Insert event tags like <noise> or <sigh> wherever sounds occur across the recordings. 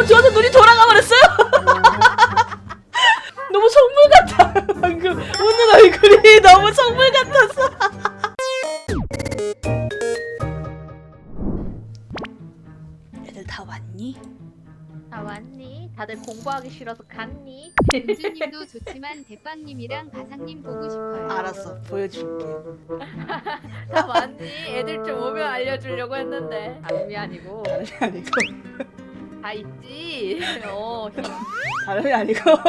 너무 좋아서 눈이 돌아가 버렸어요. <laughs> 너무 성물 같아. 방금 웃는 얼굴이 <laughs> 너무 성물 같았어. 애들 다 왔니? 다 왔니? 다들 공부하기 싫어서 갔니? 은주님도 좋지만 대빵님이랑 가상님 보고 싶어요. 알았어, 보여줄게. <laughs> 다 왔니? 애들 좀 오면 알려주려고 했는데 다름이 아니고 다름이 아니고, 다 있지. <laughs> 어, 다름이 아니고, <laughs>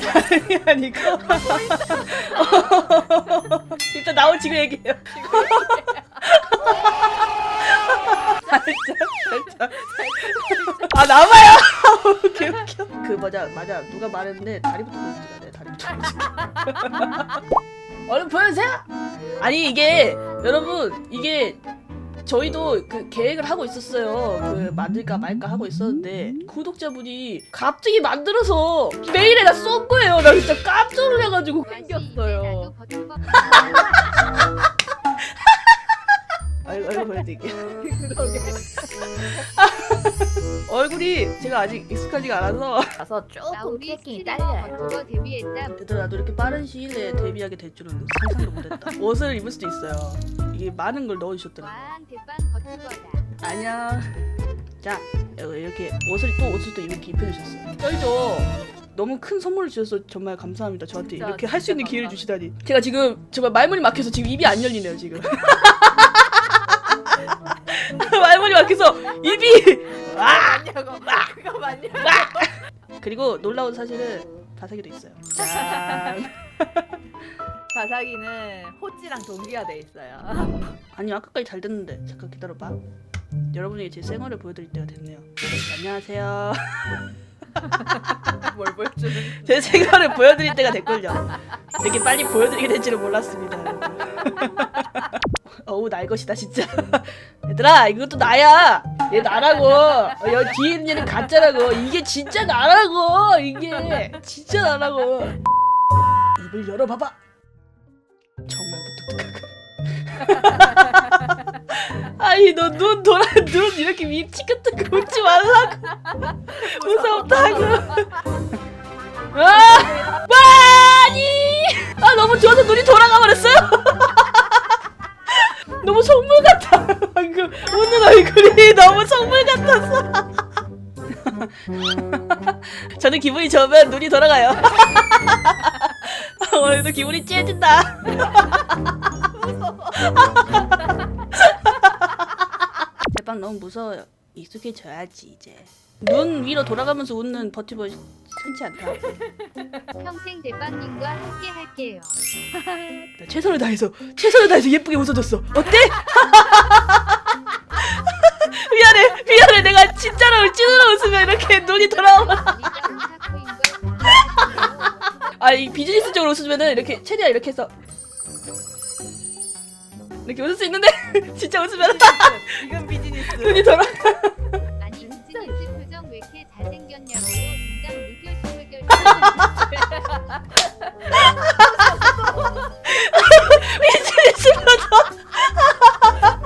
다름이 아니고. <laughs> 일단 나온 지금 얘기해요. 살짝, 살짝. 아 남아요. 웃겨 웃겨. 그 맞아 맞아 누가 말했는데 다리부터 보여주라 내 다리부터 보여주라. 얼른 보여주세요. 아니 이게 여러분 이게 저희도 그 계획을 하고 있었어요. 그 만들까 말까 하고 있었는데 구독자분이 갑자기 만들어서 메일에다 쏜 거예요. 나 진짜 깜짝 놀라가지고 다시 생겼어요. 얼굴 보여드릴게요. <laughs> 그러게. <laughs> 얼굴이 제가 아직 익숙하지가 않아서 가서 조금 패킹이 딸려요. 버튜버 데뷔했다. 얘들아 나도 이렇게 빠른 시일에 데뷔하게 될 줄은 상상도 못했다. <laughs> 옷을 입을 수도 있어요. 이게 많은 걸 넣어주셨더라고요. 왕 대빵 버튜버다. 안녕. 자 이렇게 옷을 또 옷을 또 이렇게 입혀주셨어요. 쩔죠. 너무 큰 선물을 주셔서 정말 감사합니다. 저한테 진짜, 이렇게 할 수 진짜 있는 기회를 감사합니다. 주시다니. 제가 지금 정말 말문이 막혀서 지금 입이 안 열리네요 지금. <laughs> 말문이 막혀서 입이 와. 맞냐고. 그거 맞냐고. 그리고 놀라운 사실은 바사기도 있어요. 짠. <laughs> 바사기는 호찌랑 동기화 돼 있어요. 아니 아까까지 잘 됐는데 잠깐 기다려봐 여러분에게 제 생활을 보여드릴 때가 됐네요 안녕하세요 <laughs> 뭘 보여주는? 제 생활을 보여드릴 때가 됐걸요 이렇게 빨리 보여드리게 될 줄은 몰랐습니다 여러분. 어우 날 것이다 진짜 얘들아 이것도 나야. 얘 나라고. 어, 여기 뒤에 있는 얘는 가짜라고. 이게 진짜 나라고 이게. 진짜 나라고. 입을 열어봐봐. 정말 무뚝뚝하고. <laughs> 아니 너 눈 돌아 눈 이렇게 미치 같은 거 웃지 말라고. 무섭다고. <laughs> 아 많이 아 너무 좋아서 눈이 돌아가 버렸어요. <laughs> 너무 성물 같아 웃는 얼굴이 <laughs> 너무 성물 같았어 <laughs> 저는 기분이 좋으면 눈이 돌아가요 <laughs> 오늘도 기분이 째진다 제빵 너무 무서워요. 익숙해져야지 이제. 눈 위로 돌아가면서 웃는 버티버 흔치 않다. 평생 대빵님과 함께 할게요. 나 최선을 다해서 최선을 다해서 예쁘게 웃어줬어. 어때? 미안해 내가 진짜로 찐으로 웃으면 이렇게 눈이 걸 아이 비즈니스적으로 웃으면은 이렇게 최대한 이렇게 해서 이렇게 웃을 수 있는데 <laughs> 진짜 웃으면 이건 비즈니스. 눈이 돌아. 아니 표정 왜 이렇게 잘생겼냐고요. 진짜 물결 물결. <laughs> 비즈니스 표정.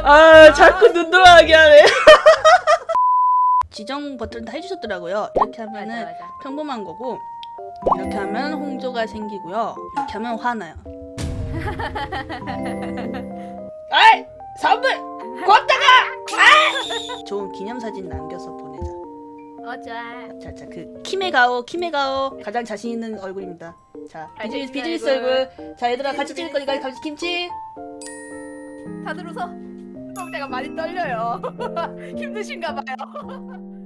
아 자꾸 눈 돌아가게 하네. <laughs> 지정 버튼 다 해주셨더라고요. 이렇게 맞아 하면은 맞아. 평범한 거고 이렇게 하면 홍조가 생기고요. 이렇게 하면 화나요. <laughs> 아이 선물 고맙다가 아이! 좋은 기념사진 남겨서 보내자. 어 좋아. 자 자 그 키메가오 키메가오 가장 자신 있는 얼굴입니다. 자 비즈니스 비즈니스. 얼굴. 자 얘들아 같이 찍을 거니까 같이 김치. 다들 웃어. 어, 내가 많이 떨려요. <laughs> 힘드신가 봐요. <laughs>